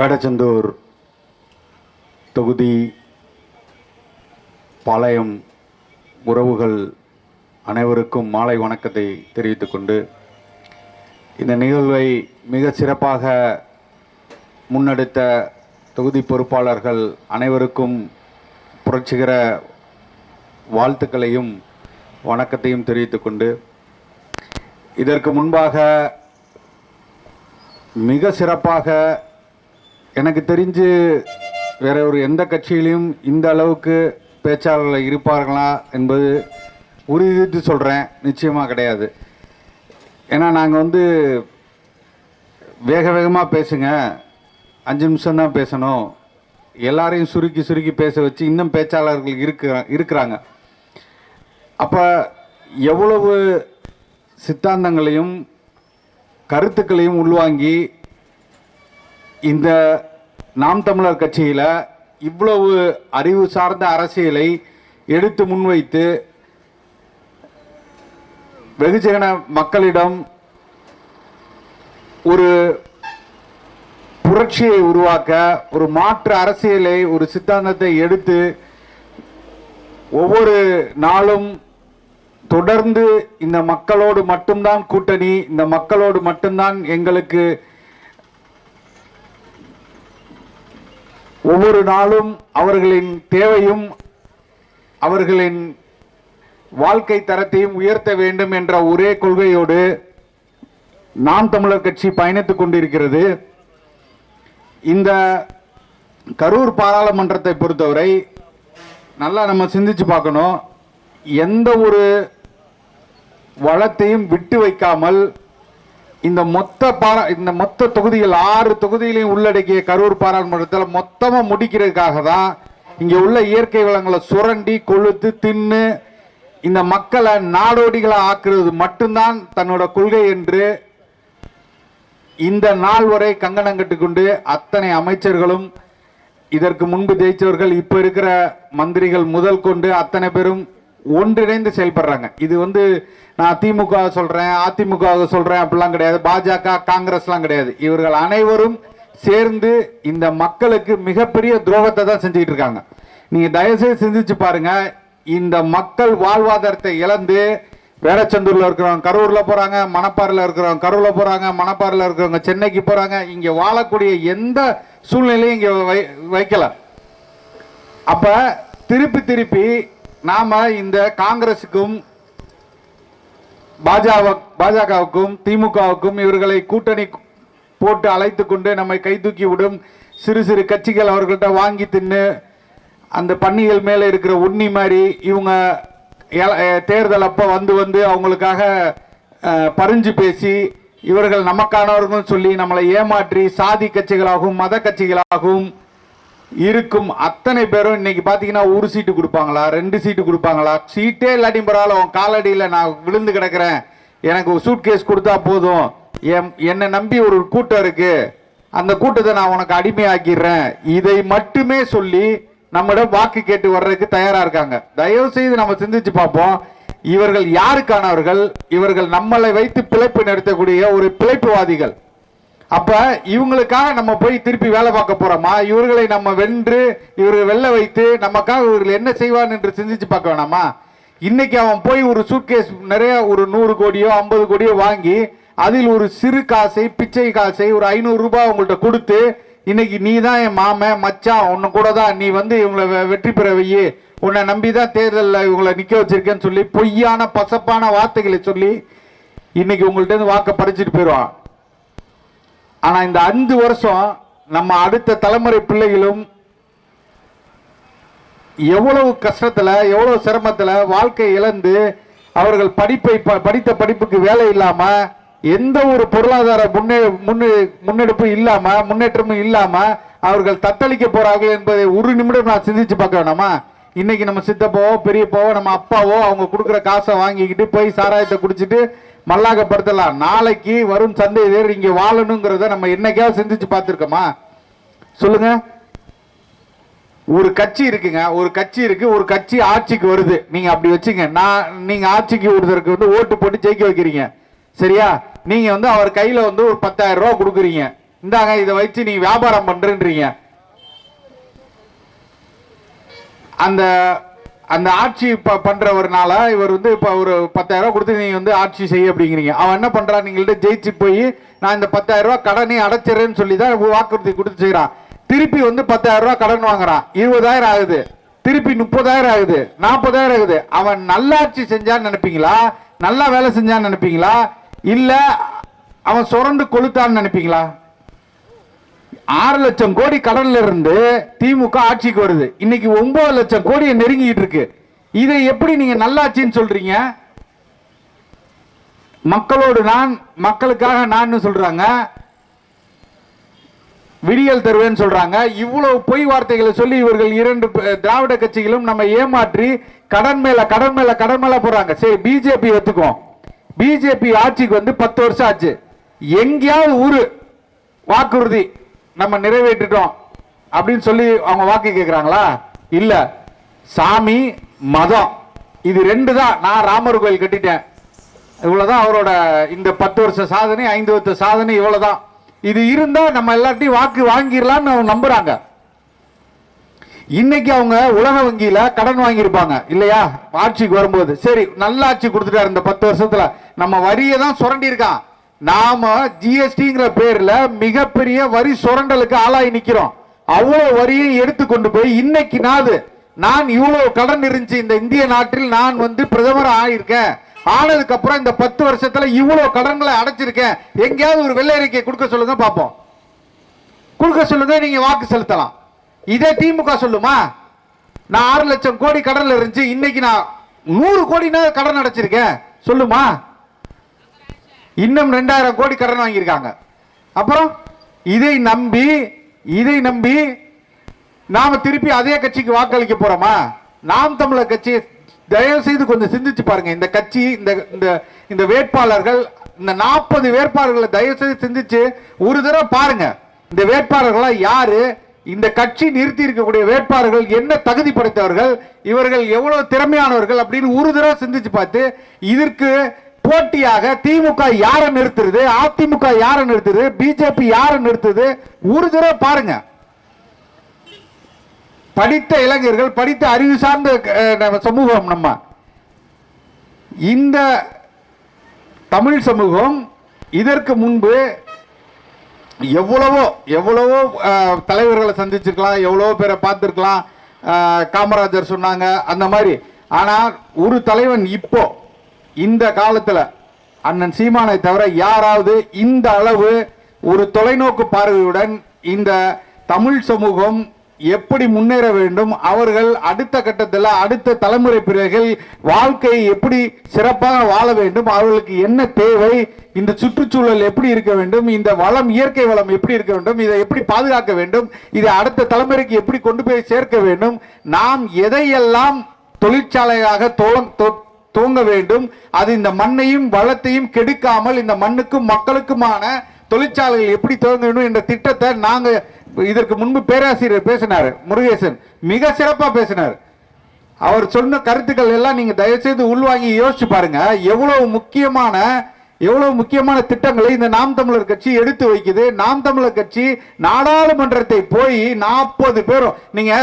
வேடச்சந்தூர் தொகுதி பாளையம் உறவுகள் அனைவருக்கும் மாலை வணக்கத்தை தெரிவித்துக் கொண்டு இந்த நிகழ்வை மிக சிறப்பாக முன்னெடுத்த தொகுதி பொறுப்பாளர்கள் அனைவருக்கும் புரட்சிகர வாழ்த்துக்களையும் வணக்கத்தையும் தெரிவித்துக் கொண்டு இதற்கு முன்பாக மிக சிறப்பாக எனக்கு தெரிஞ்சு வேற ஒரு எந்த கட்சியிலையும் இந்த அளவுக்கு பேச்சாளர்கள் இருப்பார்களா என்பது உறுதிட்டு சொல்கிறேன் நிச்சயமாக கிடையாது. ஏன்னா நாங்கள் வந்து வேக வேகமாக பேசுங்க. அஞ்சு நிமிஷம் தான் பேசணும். எல்லாரையும் சுருக்கி சுருக்கி பேச வச்சு இன்னும் பேச்சாளர்கள் இருக்கிற இருக்கிறாங்க. அப்போ எவ்வளவு சித்தாந்தங்களையும் கருத்துக்களையும் உள்வாங்கி இந்த நாம் தமிழர் கட்சியில் இவ்வளவு அறிவு சார்ந்த அரசியலை எடுத்து முன்வைத்து வெகுஜன மக்களிடம் ஒரு புரட்சியை உருவாக்க ஒரு மாற்று அரசியலை ஒரு சித்தாந்தத்தை எடுத்து ஒவ்வொரு நாளும் தொடர்ந்து இந்த மக்களோடு மட்டும்தான் கூட்டணி இந்த மக்களோடு மட்டும்தான் எங்களுக்கு ஒவ்வொரு நாளும் அவர்களின் தேவையும் அவர்களின் வாழ்க்கை தரத்தையும் உயர்த்த வேண்டும் என்ற ஒரே கொள்கையோடு நாம் தமிழர் கட்சி பயணித்துக் கொண்டிருக்கிறது. இந்த கரூர் பாராளுமன்றத்தை பொறுத்தவரை நல்லா நம்ம சிந்திச்சு பார்க்கணும். எந்த ஒரு வளத்தையும் விட்டு வைக்காமல் இந்த மொத்த பாரா இந்த மொத்த தொகுதிகள் ஆறு தொகுதிகளையும் உள்ளடக்கிய கரூர் பாராளுமன்றத்தில் மொத்தமாக முடிக்கிறதுக்காக தான் இங்கே உள்ள இயற்கை வளங்களை சுரண்டி கொளுத்து தின்னு இந்த மக்களை நாடோடிகளை ஆக்குறது மட்டும்தான் தன்னோட கொள்கை என்று இந்த நாள் வரை கங்கணம் கட்டுக்கொண்டு அத்தனை அமைச்சர்களும் இதற்கு முன்பு ஜெயிச்சவர்கள் இப்போ இருக்கிற மந்திரிகள் முதல் கொண்டு அத்தனை பேரும் ஒன்றிணைந்து செயல்படுறாங்க. இது வந்து நான் திமுக சொல்கிறேன் அதிமுக சொல்கிறேன் அப்படிலாம் கிடையாது. பாஜக காங்கிரஸ்லாம் கிடையாது. இவர்கள் அனைவரும் சேர்ந்து இந்த மக்களுக்கு மிகப்பெரிய துரோகத்தை தான் செஞ்சுக்கிட்டு இருக்காங்க. நீங்கள் தயவுசெய்து சிந்திச்சு பாருங்கள் இந்த மக்கள் வாழ்வாதாரத்தை இழந்து வேடச்சந்தூரில் இருக்கிறவங்க கரூரில் போகிறாங்க மணப்பாறையில் இருக்கிறவங்க கரூரில் போகிறாங்க மணப்பாறையில் இருக்கிறவங்க சென்னைக்கு போகிறாங்க இங்கே வாழக்கூடிய எந்த சூழ்நிலையும் இங்கே வை- வைக்கல. அப்போ திருப்பி திருப்பி நாம இந்த காங்கிரசுக்கும் பாஜக பாஜகவுக்கும் திமுகவுக்கும் இவர்களை கூட்டணி போட்டு அழைத்து கொண்டு நம்மை கை தூக்கி விடும் சிறு சிறு கட்சிகள் அவர்கள்ட்ட வாங்கி தின்னு அந்த பன்னிகள் மேலே இருக்கிற உண்ணி மாதிரி இவங்க தேர்தல் அப்போ வந்து வந்து அவங்களுக்காக பறிஞ்சு பேசி இவர்கள் நமக்கானவர்கள் சொல்லி நம்மளை ஏமாற்றி சாதி கட்சிகளாகவும் மத கட்சிகளாகவும் இருக்கும் அத்தனை பேரும் இன்னைக்கு பாத்தீங்கன்னா ஒரு சீட்டு கொடுப்பாங்களா ரெண்டு சீட்டு கொடுப்பாங்களா? சீட்டே இல்லாட்டி பரவாயில்ல உன் காலடியில் நான் விழுந்து கிடக்கிறேன். எனக்கு ஒரு சூட் கேஸ் கொடுத்தா போதும். என் என்னை நம்பி ஒரு கூட்டம் இருக்கு. அந்த கூட்டத்தை நான் உனக்கு அடிமையாக்கிடுறேன். இதை மட்டுமே சொல்லி நம்மிடம் வாக்கு கேட்டு வர்றதுக்கு தயாரா இருக்காங்க. தயவு செய்து நம்ம சிந்திச்சு பார்ப்போம். இவர்கள் யாருக்கானவர்கள்? இவர்கள் நம்மளை வைத்து பிழைப்பு நடத்தக்கூடிய ஒரு பிழைப்புவாதிகள். அப்ப இவங்களுக்காக நம்ம போய் திருப்பி வேலை பார்க்க போறோமா? இவர்களை நம்ம வென்று இவர்கள் வெளில வைத்து நமக்காக இவர்கள் என்ன செய்வான் என்று சிந்திச்சு பார்க்க வேணாமா? இன்னைக்கு அவன் போய் ஒரு சூட்கேஸ் நிறைய ஒரு நூறு கோடியோ ஐம்பது கோடியோ வாங்கி அதில் ஒரு சிறு காசை பிச்சை காசை ஒரு ஐநூறு ரூபாய் உங்கள்கிட்ட கொடுத்து இன்னைக்கு நீ தான் என் மாமன் மச்சான் உன்னை கூட தான் நீ வந்து இவங்களை வெ- வெற்றி பெற வை உன்னை நம்பி தான் தேர்தலில் இவங்களை நிற்க வச்சிருக்கேன்னு சொல்லி பொய்யான பசப்பான வார்த்தைகளை சொல்லி இன்னைக்கு உங்கள்ட்ட வாக்கை வாக்க பறிச்சுட்டு போயிடுவான். ஆனால் இந்த அஞ்சு வருஷம் நம்ம அடுத்த தலைமுறை பிள்ளைகளும் எவ்வளவு கஷ்டத்தில் எவ்வளவு சிரமத்தில் வாழ்க்கை இழந்து அவர்கள் படிப்பை ப- படித்த படிப்புக்கு வேலை இல்லாமல் எந்த ஒரு பொருளாதார முன்னே முன்னே முன்னெடுப்பும் இல்லாமல் முன்னேற்றமும் இல்லாமல் அவர்கள் தத்தளிக்க போகிறார்கள் என்பதை ஒரு நிமிடம் நான் சிந்திச்சு பார்க்க வேணாமா? இன்னைக்கு நம்ம சித்தப்பாவோ பெரியப்பாவோ நம்ம அப்பாவோ அவங்க கொடுக்குற காசை வாங்கிக்கிட்டு போய் சாராயத்தை குடிச்சிட்டு மல்லாக்கப்படுத்தலாம் நாளைக்கு வரும் சந்தேகர் இங்க வாழணுங்கிறத நம்ம என்னைக்காவது சிந்திச்சு பார்த்துருக்கோமா? சொல்லுங்க. ஒரு கட்சி இருக்குங்க. ஒரு கட்சி இருக்கு. ஒரு கட்சி ஆட்சிக்கு வருது. நீங்க அப்படி வச்சுங்க. நான் நீங்க ஆட்சிக்கு ஒருத்தருக்கு வந்து ஓட்டு போட்டு ஜெயிக்க வைக்கிறீங்க. சரியா? நீங்க வந்து அவர் கையில வந்து ஒரு பத்தாயிரம் ரூபா கொடுக்குறீங்க. இந்தாங்க இதை வச்சு நீ வியாபாரம் பண்றீங்க அந்த அந்த ஆட்சி பண்றவர்னால இவர் வந்து இப்ப ஒரு பத்தாயிரம் ரூபாய் கொடுத்து நீங்க வந்து ஆட்சி செய்ய அப்படிங்கிறீங்க. அவன் என்ன பண்றான் நீங்கள்ட்ட ஜெயிச்சு போய் நான் இந்த பத்தாயிரம் ரூபாய் கடனை அடைச்சிடுறேன்னு சொல்லி தான் வாக்குறுதி கொடுத்து செய்யறான் திருப்பி வந்து பத்தாயிரம் ரூபாய் கடன் வாங்குறான் இருபதாயிரம் ஆகுது. திருப்பி முப்பதாயிரம் ஆகுது. நாற்பதாயிரம் ஆகுது. அவன் நல்லாட்சி செஞ்சான்னு நினைப்பீங்களா? நல்லா வேலை செஞ்சான்னு நினைப்பீங்களா? இல்ல அவன் சுரண்டு கொளுத்தான்னு நினைப்பீங்களா? ஆறு லட்சம் கோடி கடன்ல இருந்து திமுக ஆட்சிக்கு வருது. இன்னைக்கு ஒன்பது லட்சம் கோடியை நெருங்கிட்டு இருக்கு. இதை எப்படி நீங்க நல்லாட்சின்னு சொல்றீங்க? மக்களோடு நான் மக்களுக்காக நான் சொல்றாங்க. விடியல் தருவேன்னு சொல்றாங்க. இவ்வளவு பொய் வார்த்தைகளை சொல்லி இவர்கள் இரண்டு திராவிட கட்சிகளும் நம்ம ஏமாற்றி கடன் மேல கடன் மேல கடன் மேல போறாங்க. சரி பிஜேபி ஒத்துக்கும் பிஜேபி ஆட்சிக்கு வந்து பத்து வருஷம் ஆச்சு. எங்கேயாவது ஊரு. வாக்குறுதி. நம்ம நிறைவேற்றிட்டோம் அப்படின்னு சொல்லி அவங்க வாக்கு கேட்குறாங்களா இல்லை. சாமி மதம். இது ரெண்டு தான். நான் ராமர் கோயில் கட்டிட்டேன். இவ்வளோதான் அவரோட இந்த பத்து வருஷ சாதனை ஐந்து வருஷ சாதனை இவ்வளோதான் இது இருந்தால் நம்ம எல்லாத்தையும் வாக்கு வாங்கிடலாம்னு அவங்க நம்புகிறாங்க இன்னைக்கு அவங்க உலக வங்கியில கடன் வாங்கியிருப்பாங்க. இல்லையா? ஆட்சிக்கு வரும்போது. சரி நல்ல ஆட்சி கொடுத்துட்டாரு இந்த பத்து வருஷத்துல. நம்ம வரியை தான் சுரண்டி இருக்கான் நாம ஜிஎஸ்டிங்கிற பேர்ல மிகப்பெரிய வரி சுரண்டலுக்கு ஆளாகி நிக்கிறோம். அவ்வளவு வரியை எடுத்து கொண்டு போய் இன்னைக்கு நாது நான் இவ்வளவு கடன் இருந்துச்சு இந்த இந்திய நாட்டில் நான் வந்து பிரதமர் ஆயிருக்கேன். ஆனதுக்கு அப்புறம் இந்த பத்து வருஷத்துல இவ்வளவு கடன்களை அடைச்சிருக்கேன். எங்கேயாவது ஒரு வெள்ளை அறிக்கை கொடுக்க சொல்லுங்க பார்ப்போம். கொடுக்க சொல்லுங்க நீங்க வாக்கு செலுத்தலாம். இதே திமுக சொல்லுமா? நான் ஆறு லட்சம் கோடி கடன்ல இருந்துச்சு இன்னைக்கு நான் நூறு கோடினா கடன் அடைச்சிருக்கேன். சொல்லுமா? இன்னும் ரெண்டாயிரம் கோடி கடன் வாங்கியிருக்காங்க. அப்புறம் இதை நம்பி இதை நம்பி நாம திருப்பி அதே கட்சிக்கு வாக்களிக்க போறோமா? நாம் தமிழர் கட்சி தயவு செய்து கொஞ்சம் சிந்திச்சு பாருங்க. இந்த கட்சி இந்த இந்த இந்த வேட்பாளர்கள் இந்த நாற்பது வேட்பாளர்களை தயவு செய்து சிந்திச்சு ஒரு தடவை பாருங்க. இந்த வேட்பாளர்களா யாரு? இந்த கட்சி நிறுத்தி இருக்கக்கூடிய வேட்பாளர்கள் என்ன தகுதி படைத்தவர்கள்? இவர்கள் எவ்வளவு திறமையானவர்கள் அப்படின்னு ஒரு தடவை சிந்திச்சு பார்த்து இதற்கு போட்டியாக திமுக யாரை நிறுத்துறது? அதிமுக யாரை நிறுத்துறது பிஜேபி யாரை நிறுத்துது? ஒரு தடவை பாருங்க. படித்த இளைஞர்கள் படித்த அறிவு சார்ந்த சமூகம் நம்ம. இந்த தமிழ் சமூகம் இதற்கு முன்பு எவ்வளவோ எவ்வளவோ தலைவர்களை சந்திச்சிருக்கலாம் எவ்வளவோ பேரை பார்த்துருக்கலாம். காமராஜர் சொன்னாங்க அந்த மாதிரி. ஆனால் ஒரு தலைவன் இப்போ இந்த காலத்தில் அண்ணன் சீமானை தவிர யாராவது இந்த அளவு ஒரு தொலைநோக்கு பார்வையுடன் இந்த தமிழ் சமூகம் எப்படி முன்னேற வேண்டும் அவர்கள் அடுத்த கட்டத்தில் அடுத்த தலைமுறை பிறகு வாழ்க்கையை எப்படி சிறப்பாக வாழ வேண்டும் அவர்களுக்கு என்ன தேவை இந்த சுற்றுச்சூழல் எப்படி இருக்க வேண்டும் இந்த வளம் இயற்கை வளம் எப்படி இருக்க வேண்டும் இதை எப்படி பாதுகாக்க வேண்டும் இதை அடுத்த தலைமுறைக்கு எப்படி கொண்டு போய் சேர்க்க வேண்டும் நாம் எதையெல்லாம் தொழிற்சாலையாக தோலம்- தூங்க துவங்க வேண்டும். அது இந்த மண்ணையும் வளத்தையும் கெடுக்காமல் இந்த மண்ணுக்கும் மக்களுக்குமான தொழிற்சாலைகள் எப்படி துவங்க வேண்டும் என்ற திட்டத்தை நாங்க இதற்கு முன்பு பேராசிரியர் பேசினார் முருகேசன். மிக சிறப்பா பேசினார். அவர் சொன்ன கருத்துக்கள் எல்லாம் நீங்க தயவுசெய்து உள்வாங்கி யோசிச்சு பாருங்க. எவ்வளவு முக்கியமான எவ்வளவு முக்கியமான திட்டங்களை இந்த நாம் தமிழர் கட்சி எடுத்து வைக்குது. நாம் தமிழர் கட்சி நாடாளுமன்றத்தை போய் நாற்பது பேரும் நீங்க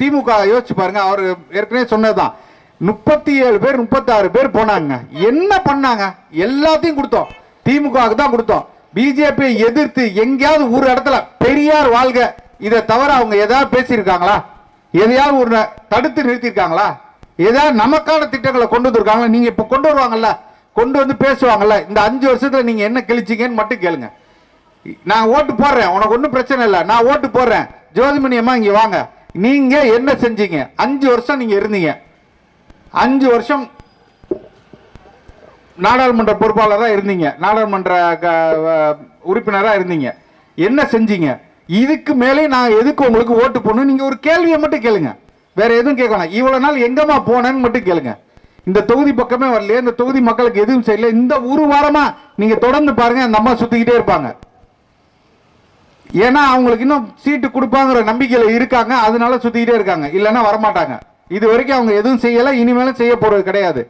திமுக யோசிச்சு பாருங்க. அவர் ஏற்கனவே சொன்னதுதான். முப்பத்தி ஏழு பேர் முப்பத்தாறு பேர் போனாங்க. என்ன பண்ணாங்க? எல்லாத்தையும் கொடுத்தோம். திமுகவுக்கு தான் கொடுத்தோம். பிஜேபி எதிர்த்து எங்கேயாவது ஒரு இடத்துல பெரியார் வாழ்க. இதை தவிர அவங்க ஏதாவது பேசியிருக்காங்களா? எதையாவது ஒரு தடுத்து நிறுத்தியிருக்காங்களா? ஏதாவது நமக்கான திட்டங்களை கொண்டு வந்திருக்காங்களா? நீங்க இப்ப கொண்டு வருவாங்கல்ல கொண்டு வந்து பேசுவாங்கல்ல இந்த அஞ்சு வருஷத்துல நீங்க என்ன கிழிச்சீங்கன்னு மட்டும் கேளுங்க. நான் ஓட்டு போடுறேன் உனக்கு ஒன்றும் பிரச்சனை இல்லை. நான் ஓட்டு போடுறேன். ஜோதிமணி அம்மா இங்கே வாங்க. நீங்க என்ன செஞ்சீங்க? அஞ்சு வருஷம் நீங்க இருந்தீங்க. அஞ்சு வருஷம் நாடாளுமன்ற பொறுப்பாளராக இருந்தீங்க. நாடாளுமன்ற உறுப்பினராக இருந்தீங்க. என்ன செஞ்சீங்க? இதுக்கு மேலே நான் எதுக்கு உங்களுக்கு ஓட்டு போடணும்? நீங்கள் ஒரு கேள்வியை மட்டும் கேளுங்க. வேற எதுவும் கேட்கணும் இவ்வளோ நாள் எங்கம்மா போனேன்னு மட்டும் கேளுங்க. இந்த தொகுதி பக்கமே வரலையே இந்த தொகுதி மக்களுக்கு எதுவும் செய்யல. இந்த ஒரு வாரமாக நீங்கள் தொடர்ந்து பாருங்க அந்த அம்மா சுற்றிக்கிட்டே இருப்பாங்க. ஏன்னா அவங்களுக்கு இன்னும் சீட்டு கொடுப்பாங்கிற நம்பிக்கையில் இருக்காங்க. அதனால சுற்றிக்கிட்டே இருக்காங்க. இல்லைன்னா வரமாட்டாங்க. இது வரைக்கும் அவங்க எதுவும் செய்யலை இனிமேலும் செய்ய போகிறது கிடையாது.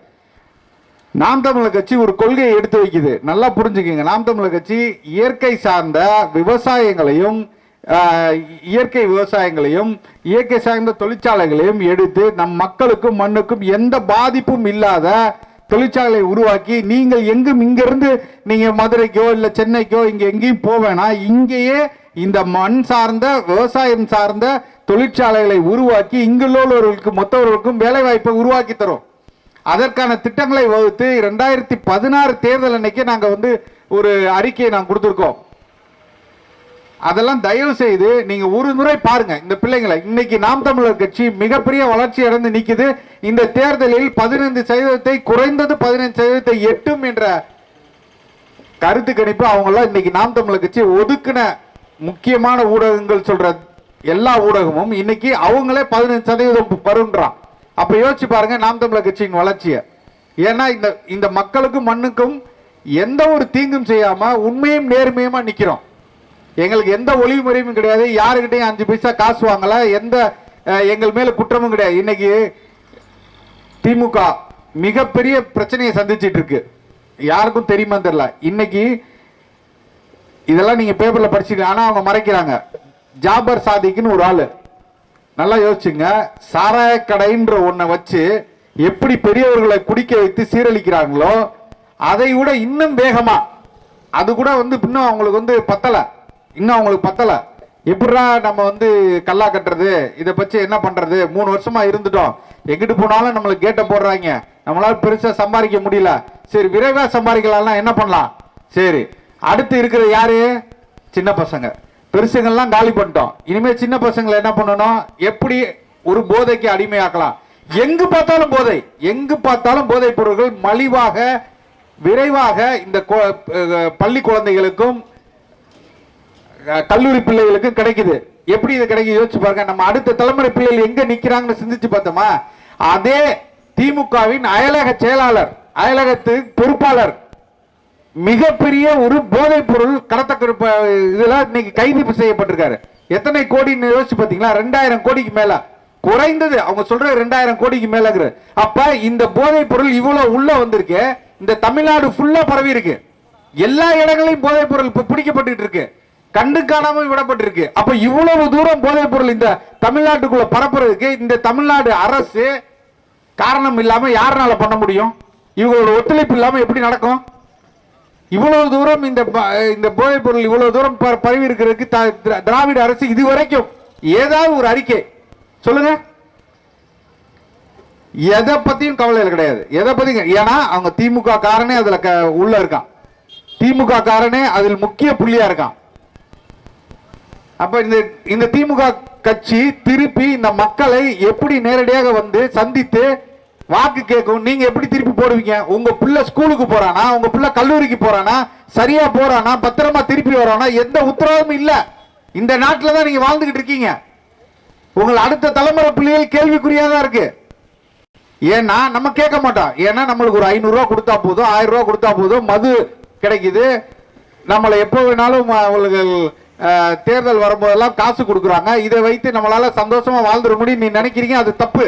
நாம் தமிழர் கட்சி ஒரு கொள்கையை எடுத்து வைக்குது. நல்லா புரிஞ்சுக்கோங்க. நாம் தமிழர் கட்சி இயற்கை சார்ந்த விவசாயங்களையும் இயற்கை விவசாயங்களையும் இயற்கை சார்ந்த தொழிற்சாலைகளையும் எடுத்து நம் மக்களுக்கும் மண்ணுக்கும் எந்த பாதிப்பும் இல்லாத தொழிற்சாலை உருவாக்கி நீங்கள் எங்கும் இங்கிருந்து நீங்கள் மதுரைக்கோ இல்லை சென்னைக்கோ இங்கே எங்கேயும் போவேனா இங்கேயே இந்த மண் சார்ந்த விவசாயம் சார்ந்த தொழிற்சாலைகளை உருவாக்கி இங்குள்ளவர்களுக்கு மொத்தவர்களுக்கும் வேலை வாய்ப்பை உருவாக்கி தரும். அதற்கான திட்டங்களை வகுத்து ரெண்டாயிரத்தி பதினாறு தேர்தல் அன்னைக்கு நாங்க வந்து ஒரு அறிக்கையை நாங்கள் கொடுத்துருக்கோம். அதெல்லாம் தயவு செய்து நீங்க ஒரு முறை பாருங்க இந்த பிள்ளைங்களை. இன்னைக்கு நாம் தமிழர் கட்சி மிகப்பெரிய வளர்ச்சி அடைந்து நிற்குது. இந்த தேர்தலில் பதினைந்து சதவீதத்தை குறைந்தது பதினைந்து சதவீதத்தை எட்டும் என்ற கருத்து கணிப்பு அவங்களாம் இன்னைக்கு நாம் தமிழர் கட்சி ஒதுக்குன முக்கியமான ஊடகங்கள் சொல்ற எல்லா ஊடகமும் இன்னைக்கு அவங்களே பதினஞ்சு சதவீதம் வருன்றான். அப்ப யோசிச்சு பாருங்க நாம் தமிழர் கட்சியின் வளர்ச்சியை. ஏன்னா இந்த இந்த மக்களுக்கும் மண்ணுக்கும் எந்த ஒரு தீங்கும் செய்யாம உண்மையும் நேர்மையுமா நிக்கிறோம். எங்களுக்கு எந்த ஒளிவு முறையும் கிடையாது. யாருக்கிட்டையும் அஞ்சு பைசா காசு வாங்கல. எந்த எங்கள் மேல குற்றமும் கிடையாது. இன்னைக்கு திமுக மிகப்பெரிய பிரச்சனையை சந்திச்சிட்டு இருக்கு. யாருக்கும் தெரியுமா தெரியல. இன்னைக்கு இதெல்லாம் நீங்க பேப்பர்ல படிச்சிருக்கீங்க. ஆனா அவங்க மறைக்கிறாங்க. ஜாபர் சாதிக்குன்னு ஒரு ஆளு. நல்லா யோசிச்சுங்க. சாராய கடைன்ற ஒன்றை வச்சு எப்படி பெரியவர்களை குடிக்க வைத்து சீரழிக்கிறாங்களோ அதை விட இன்னும் வேகமா. அது கூட வந்து இன்னும் அவங்களுக்கு வந்து பத்தல. இன்னும் அவங்களுக்கு பத்தல. எப்படிடா நம்ம வந்து கல்லா கட்டுறது? இதை பற்றி என்ன பண்றது? மூணு வருஷமா இருந்துட்டோம். எங்கிட்டு போனாலும் நம்மளுக்கு கேட்டை போடுறாங்க. நம்மளால பெருசா சம்பாதிக்க முடியல. சரி விரைவா சம்பாதிக்கலாம்னா என்ன பண்ணலாம்? சரி அடுத்து இருக்கிற யாரு? சின்ன பசங்க. பெருசுங்கள்லாம் காலி பண்ணிட்டோம். இனிமேல் சின்ன பசங்களை என்ன பண்ணணும்? எப்படி ஒரு போதைக்கு அடிமையாக்கலாம்? எங்கு பார்த்தாலும் போதை. எங்கு பார்த்தாலும் போதைப் பொருட்கள் மலிவாக விரைவாக இந்த பள்ளி குழந்தைகளுக்கும் கல்லூரி பிள்ளைகளுக்கும் கிடைக்குது. எப்படி இது கிடைக்குது? யோசிச்சு பாருங்க. நம்ம அடுத்த தலைமுறை பிள்ளைகள் எங்க நிக்கிறாங்கன்னு சிந்திச்சு பார்த்தோமா? அதே திமுகவின் அயலக செயலாளர் அயலகத்து பொறுப்பாளர் மிகப்பெரிய ஒரு போதைப் பொருள் கடத்தக்க இதெல்லாம் இன்னைக்கு கைது செய்யப்பட்டிருக்காரு. எத்தனை கோடின்னு யோசிச்சு பாத்தீங்களா? ரெண்டாயிரம் கோடிக்கு மேல. குறைந்தது அவங்க சொல்ற ரெண்டாயிரம் கோடிக்கு மேலங்கிற. அப்ப இந்த போதைப் பொருள் இவ்வளவு உள்ள வந்திருக்கு. இந்த தமிழ்நாடு ஃபுல்லா பரவி இருக்கு. எல்லா இடங்களையும் போதைப் பொருள் இப்ப பிடிக்கப்பட்டு இருக்கு. கண்டு காணாம விடப்பட்டிருக்கு. அப்ப இவ்வளவு தூரம் போதைப் பொருள் இந்த தமிழ்நாட்டுக்குள்ள பரப்புறதுக்கு இந்த தமிழ்நாடு அரசு காரணம் இல்லாம யாருனால பண்ண முடியும்? இவங்களோட ஒத்துழைப்பு இல்லாம எப்படி நடக்கும்? இவ்வளவு தூரம் இந்த இந்த போதைப் பொருள் இவ்வளவு தூரம் ப- பரவி இருக்கிறதுக்கு த- திராவிட அரசு இதுவரைக்கும் ஏதாவது ஒரு அறிக்கை சொல்லுங்க. எதை பத்தியும் கவலையில் கிடையாது. எதை பத்தியும் ஏன்னா அவங்க திமுக காரனே அதுல க- உள்ள இருக்கான். திமுக காரனே அதில் முக்கிய புள்ளியா இருக்கான். அப்ப இந்த இந்த திமுக கட்சி திருப்பி இந்த மக்களை எப்படி நேரடியாக வந்து சந்தித்து வாக்கு கேட்கும். நீங்க எப்படி திருப்பி போடுவீங்க? உங்க பிள்ளை ஸ்கூலுக்கு போறானா? உங்க பிள்ளை கல்லூரிக்கு போறானா? சரியா போறானா? பத்திரமா திருப்பி வரானா? எந்த உத்தரவாதமும் இல்ல. இந்த நாட்டில் தான் நீங்க வாழ்ந்துகிட்டு இருக்கீங்க. உங்கள் அடுத்த தலைமுறை பிள்ளைகள் கேள்விக்குறியா தான் இருக்கு. ஏன்னா நம்ம கேட்க மாட்டோம். ஏன்னா நம்மளுக்கு ஒரு ஐநூறு ரூபா கொடுத்தா போதும் ஆயிரம் ரூபா கொடுத்தா போதும் மது கிடைக்குது. நம்மளை எப்போ வேணாலும் அவர்கள் தேர்தல் வரும்போதெல்லாம் காசு கொடுக்குறாங்க. இதை வைத்து நம்மளால சந்தோஷமா வாழ்ந்துட முடியும். நீ நினைக்கிறீங்க அது தப்பு.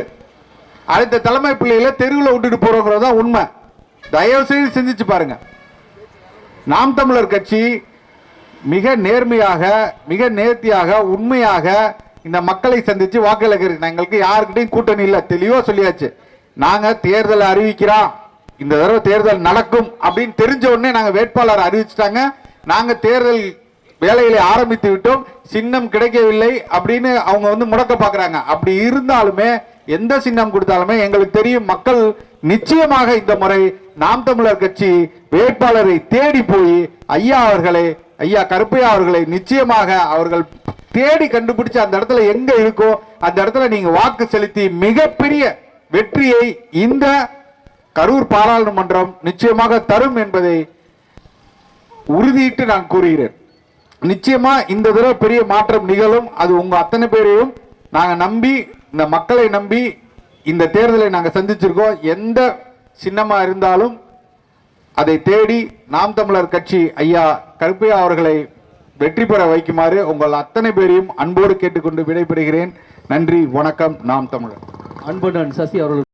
அடுத்த தலைமை பிள்ளைகளை தெருவில் விட்டுட்டு போறோங்கிறது தான் உண்மை. தயவு செய்து சிந்திச்சு பாருங்க. நாம் தமிழர் கட்சி மிக நேர்மையாக மிக நேர்த்தியாக உண்மையாக இந்த மக்களை சந்திச்சு வாக்களிக்கிறது எங்களுக்கு யாருக்கிட்டையும் கூட்டணி இல்லை தெளிவா சொல்லியாச்சு. நாங்க தேர்தலை அறிவிக்கிறோம். இந்த தடவை தேர்தல் நடக்கும் அப்படின்னு தெரிஞ்ச உடனே நாங்க வேட்பாளர் அறிவிச்சிட்டாங்க. நாங்க தேர்தல் வேலைகளை ஆரம்பித்து விட்டோம். சின்னம் கிடைக்கவில்லை அப்படின்னு அவங்க வந்து முடக்க பாக்குறாங்க. அப்படி இருந்தாலுமே எந்த சின்னம் கொடுத்தாலுமே எங்களுக்கு தெரியும் மக்கள் நிச்சயமாக இந்த முறை நாம் தமிழர் கட்சி வேட்பாளரை தேடி போய் ஐயா அவர்களை ஐயா கருப்பையா அவர்களை நிச்சயமாக அவர்கள் தேடி கண்டுபிடிச்சு அந்த இடத்துல எங்க இருக்கோ அந்த இடத்துல நீங்க வாக்கு செலுத்தி மிகப்பெரிய வெற்றியை இந்த கரூர் பாராளுமன்றம் நிச்சயமாக தரும் என்பதை உறுதியிட்டு நான் கூறுகிறேன். நிச்சயமா இந்த தடவை பெரிய மாற்றம் நிகழும். அது உங்க அத்தனை பேரையும் நாங்க நம்பி இந்த மக்களை நம்பி இந்த தேர்தலை நாங்க சந்திச்சிருக்கோம். எந்த சின்னமா இருந்தாலும் அதை தேடி நாம் தமிழர் கட்சி ஐயா கருப்பையா அவர்களை வெற்றி பெற வைக்குமாறு உங்கள் அத்தனை பேரையும் அன்போடு கேட்டுக்கொண்டு விடைபெறுகிறேன். நன்றி வணக்கம் நாம் தமிழர். அன்புடன் சசி அவர்கள்